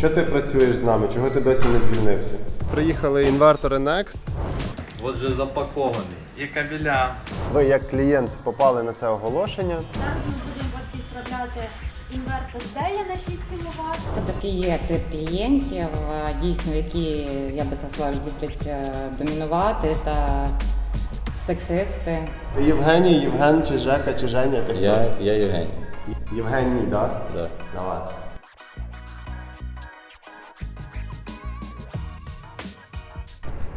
Чого ти працюєш з нами? Чого ти досі не звільнився? Приїхали інвертори Next. Вот же запакований. І кабеля. Ви як клієнт попали на це оголошення. Зараз ми будемо відправляти інвертор Дея на 6 кВт. Це такий є тип клієнтів, дійсно, які, я би це сказала, люблять е, домінувати та сексисти. Євгеній, Євген чи Жека, чи Женя, ти хто? Я, я Євгеній. Євгеній, так? Да? Да. Давай.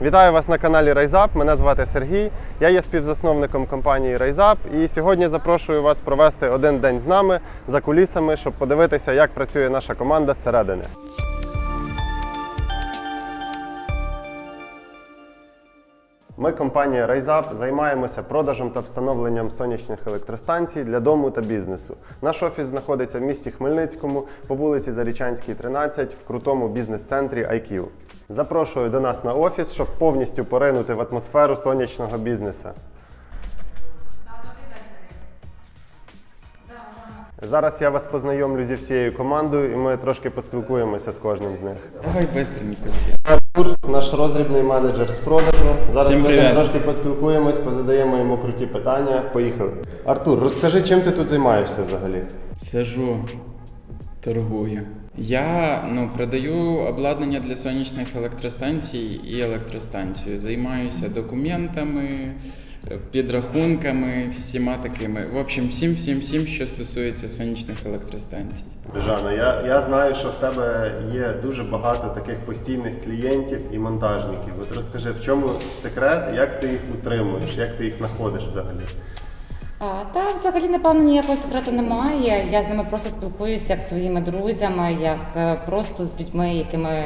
Вітаю вас на каналі RiseUp. Мене звати Сергій. Я є співзасновником компанії RiseUp і сьогодні запрошую вас провести один день з нами за кулісами, щоб подивитися, як працює наша команда зсередини. Ми, компанія RiseUp, займаємося продажем та встановленням сонячних електростанцій для дому та бізнесу. Наш офіс знаходиться в місті Хмельницькому по вулиці Зарічанській, 13 в крутому бізнес-центрі IQ. Запрошую до нас на офіс, щоб повністю поринути в атмосферу сонячного бізнесу. Зараз я вас познайомлю зі всією командою і ми трошки поспілкуємося з кожним з них. Давай. Артур, наш роздрібний менеджер з продажу. Зараз Всім ми з ним привіт. трошки поспілкуємось, позадаємо йому круті питання. Поїхали. Артур, розкажи, чим ти тут займаєшся взагалі? Сижу, торгую. Я ну, продаю обладнання для сонячних електростанцій і електростанцію. Займаюся документами, підрахунками, всіма такими. В общем, всім, всім, всім, що стосується сонячних електростанцій. Жана, я, я знаю, що в тебе є дуже багато таких постійних клієнтів і монтажників. От розкажи, в чому секрет, як ти їх утримуєш, як ти їх знаходиш взагалі? Та взагалі, напевно, ніякого секрету немає. Я з ними просто спілкуюся як зі своїми друзями, як е, просто з людьми, якими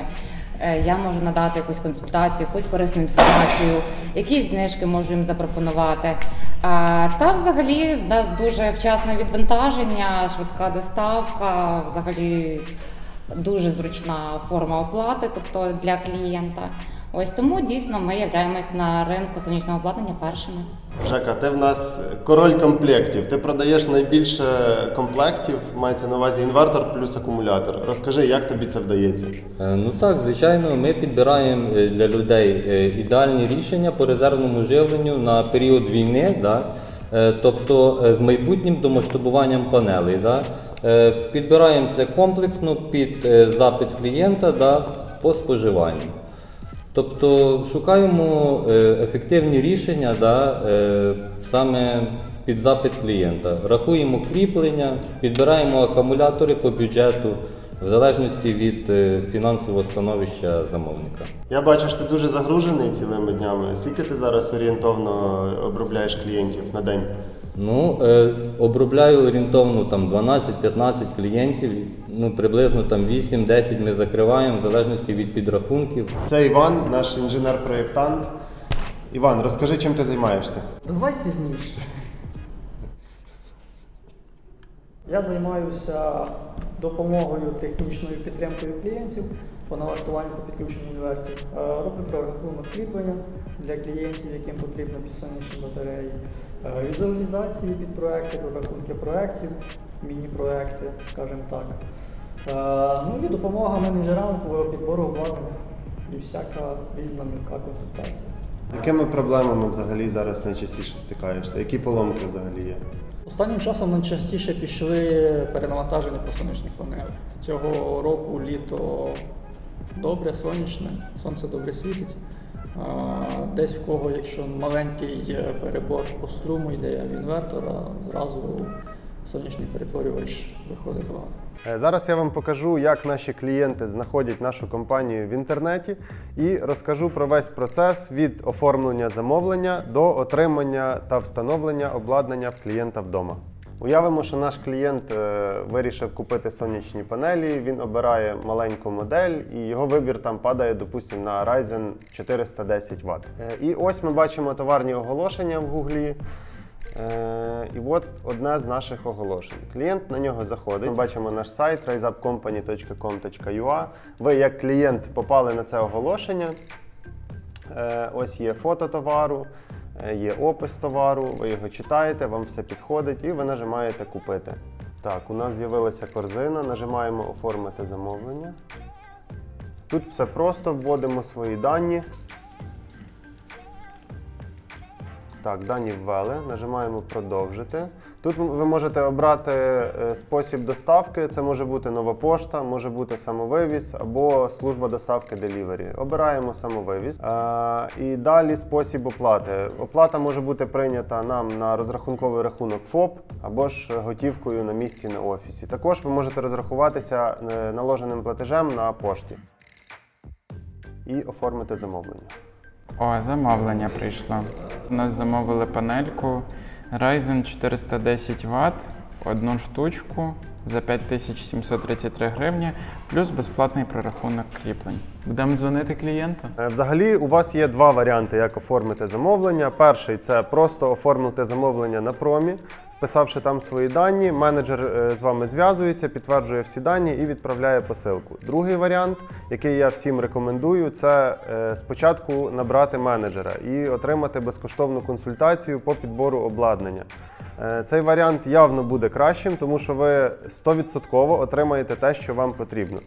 е, я можу надати якусь консультацію, якусь корисну інформацію, якісь знижки можу їм запропонувати. Та взагалі в нас дуже вчасне відвантаження, швидка доставка, взагалі дуже зручна форма оплати, тобто для клієнта. Ось тому дійсно ми являємось на ринку сонячного обладнання першими. Жека, ти в нас король комплектів. Ти продаєш найбільше комплектів, мається на увазі інвертор плюс акумулятор. Розкажи, як тобі це вдається? Е, Ну так, звичайно, ми підбираємо е, для людей е, ідеальні рішення по резервному живленню на період війни, да? Тобто з майбутнім домасштабуванням панелей. Да? Підбираємо це комплексно під запит клієнта да, по споживанню. Тобто шукаємо е, ефективні рішення да, е, саме під запит клієнта. Рахуємо кріплення, підбираємо акумулятори по бюджету в залежності від е, фінансового становища замовника. Я бачу, що ти дуже загружений цілими днями. Скільки ти зараз орієнтовно обробляєш клієнтів на день? Ну, е, обробляю орієнтовно там 12-15 клієнтів, ну приблизно там 8-10 ми закриваємо в залежності від підрахунків. Це Іван, наш інженер-проєктант. Іван, розкажи, чим ти займаєшся? Давай пізніше. Я займаюся допомогою технічною підтримкою клієнтів по налаштуванню та підключенню інвертів. Е, Роблю прорахунок кріплення для клієнтів, яким потрібно підсонячні батареї, е, візуалізації під проекти, прорахунки проєктів, міні-проекти, скажімо так. Е, Ну і допомога менеджерам по підбору обладнання і всяка різна мілка консультація. З якими проблемами взагалі зараз найчастіше стикаєшся? Які поломки взагалі є? Останнім часом найчастіше пішли перенавантаження по сонячних панелях. Цього року літо добре, сонячне, сонце добре світить. Десь в кого, якщо маленький е, перебор по струму йде в інвертора, зразу сонячний перетворювач виходить з ладу. Е, Зараз я вам покажу, як наші клієнти знаходять нашу компанію в інтернеті і розкажу про весь процес від оформлення замовлення до отримання та встановлення обладнання в клієнта вдома. Уявимо, що наш клієнт е, вирішив купити сонячні панелі, він обирає маленьку модель і його вибір там падає, допустимо, на Ryzen 410 Вт. Е, І ось ми бачимо товарні оголошення в Гуглі. Е, І от одне з наших оголошень. Клієнт на нього заходить. Ми бачимо наш сайт riseupcompany.com.ua. Ви як клієнт попали на це оголошення. Ось є фото товару, є опис товару, ви його читаєте, вам все підходить і ви нажимаєте купити. Так, у нас з'явилася корзина, нажимаємо оформити замовлення. Тут все просто, вводимо свої дані. Так, дані ввели, нажимаємо продовжити. Тут ви можете обрати е, спосіб доставки. Це може бути нова пошта, може бути самовивіз або служба доставки Delivery. Обираємо самовивіз. Е, І далі спосіб оплати. Оплата може бути прийнята нам на розрахунковий рахунок ФОП або ж готівкою на місці на офісі. Також ви можете розрахуватися е, наложеним платежем на пошті і оформити замовлення. О, замовлення прийшло. У нас замовили панельку Ryzen 410 Вт, одну штучку за 5733 гривні, плюс безплатний прорахунок кріплень. Будемо дзвонити клієнту. Е, Взагалі, у вас є два варіанти, як оформити замовлення. Перший це просто оформити замовлення на промі, вписавши там свої дані. Менеджер е, з вами зв'язується, підтверджує всі дані і відправляє посилку. Другий варіант, який я всім рекомендую, це е, спочатку набрати менеджера і отримати безкоштовну консультацію по підбору обладнання. Е, Цей варіант явно буде кращим, тому що ви 100% отримаєте те, що вам потрібно.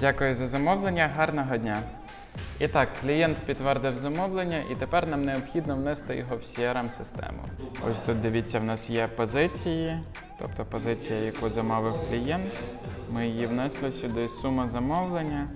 Дякую за замовлення, гарного дня. І так, клієнт підтвердив замовлення, і тепер нам необхідно внести його в CRM-систему. Ось тут дивіться, в нас є позиції, тобто позиція, яку замовив клієнт. Ми її внесли сюди, сума замовлення.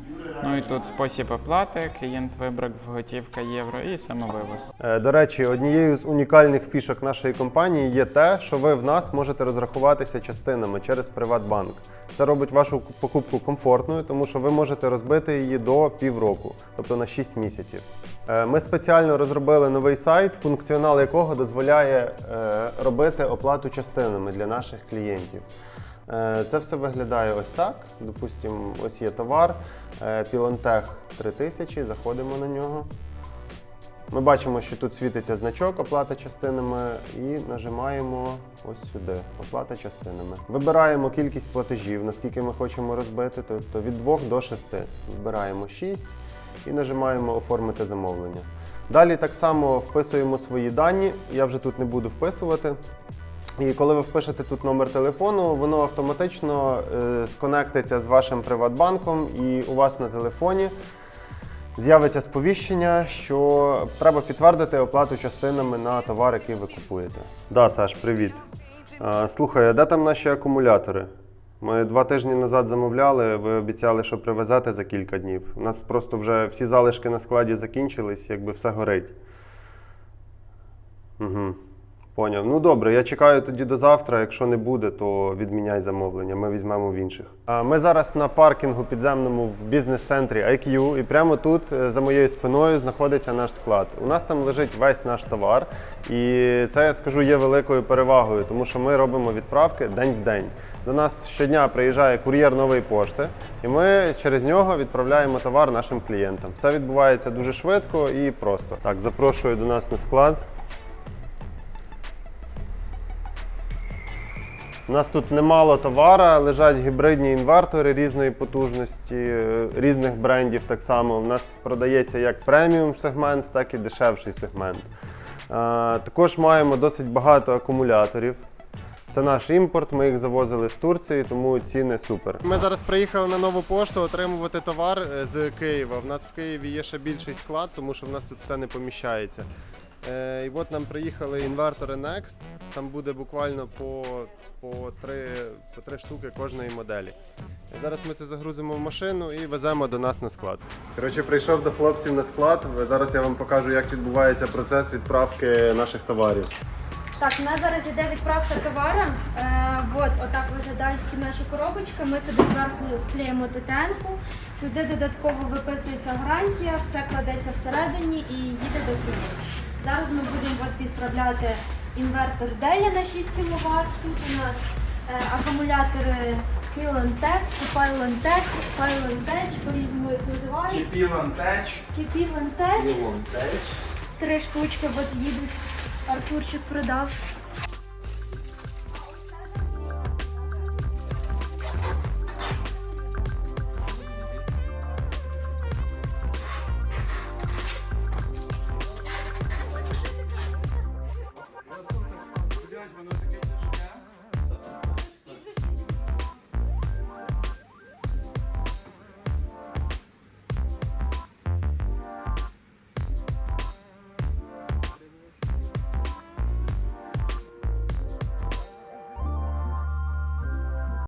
Ну і тут спосіб оплати. Клієнт вибрав готівка євро і самовивоз. Е, До речі, однією з унікальних фішок нашої компанії є те, що ви в нас можете розрахуватися частинами через Приватбанк. Це робить вашу покупку комфортною, тому що ви можете розбити її до півроку, тобто на 6 місяців. Е, Ми спеціально розробили новий сайт, функціонал якого дозволяє е, робити оплату частинами для наших клієнтів. Е, Це все виглядає ось так. Допустимо, ось є товар, е, Пілонтех 3000, заходимо на нього. Ми бачимо, що тут світиться значок оплата частинами і нажимаємо ось сюди оплата частинами. Вибираємо кількість платежів, наскільки ми хочемо розбити, тобто від 2 до 6. Вибираємо 6 і нажимаємо оформити замовлення. Далі так само вписуємо свої дані. Я вже тут не буду вписувати. І коли ви впишете тут номер телефону, воно автоматично е, сконектиться з вашим Приватбанком, і у вас на телефоні з'явиться сповіщення, що треба підтвердити оплату частинами на товар, який ви купуєте. Да, Саш, привіт. Слухай, а де там наші акумулятори? Ми два тижні назад замовляли, ви обіцяли, що привезете за кілька днів. У нас просто вже всі залишки на складі закінчились, якби все горить. Угу. Поняв. Ну добре, я чекаю тоді до завтра. Якщо не буде, то відміняй замовлення. Ми візьмемо в інших. Ми зараз на паркінгу підземному в бізнес-центрі IQ, і прямо тут е, за моєю спиною знаходиться наш склад. У нас там лежить весь наш товар, і це я скажу є великою перевагою, тому що ми робимо відправки день в день. До нас щодня приїжджає кур'єр нової пошти, і ми через нього відправляємо товар нашим клієнтам. Все відбувається дуже швидко і просто. Так, запрошую до нас на склад. У нас тут немало товара, лежать гібридні інвертори різної потужності, е, різних брендів так само. У нас продається як преміум сегмент, так і дешевший сегмент. Також маємо досить багато акумуляторів. Це наш імпорт, ми їх завозили з Турції, тому ціни супер. Ми зараз приїхали на нову пошту отримувати товар е, з Києва. В нас в Києві є ще більший склад, тому що в нас тут все не поміщається. Е, І от нам приїхали інвертори Next. Там буде буквально по, по, три, по три штуки кожної моделі. Зараз ми це загрузимо в машину і веземо до нас на склад. Коротше, прийшов до хлопців на склад. Зараз я вам покажу, як відбувається процес відправки наших товарів. Так, у нас зараз іде відправка товару. Е, от, отак виглядають всі наші коробочки. Ми сюди зверху вклеїмо титенку. Сюди додатково виписується гарантія, все кладеться всередині і їде до клієнта. Зараз ми будемо от відправляти інвертор Дея на 6 кВт. Тут у нас е, акумулятори чи Pylon-Tech, Pylon-Tech, по-різному їх називають. Чи Pylon-Tech. Три штучки от їдуть. Артурчик продав.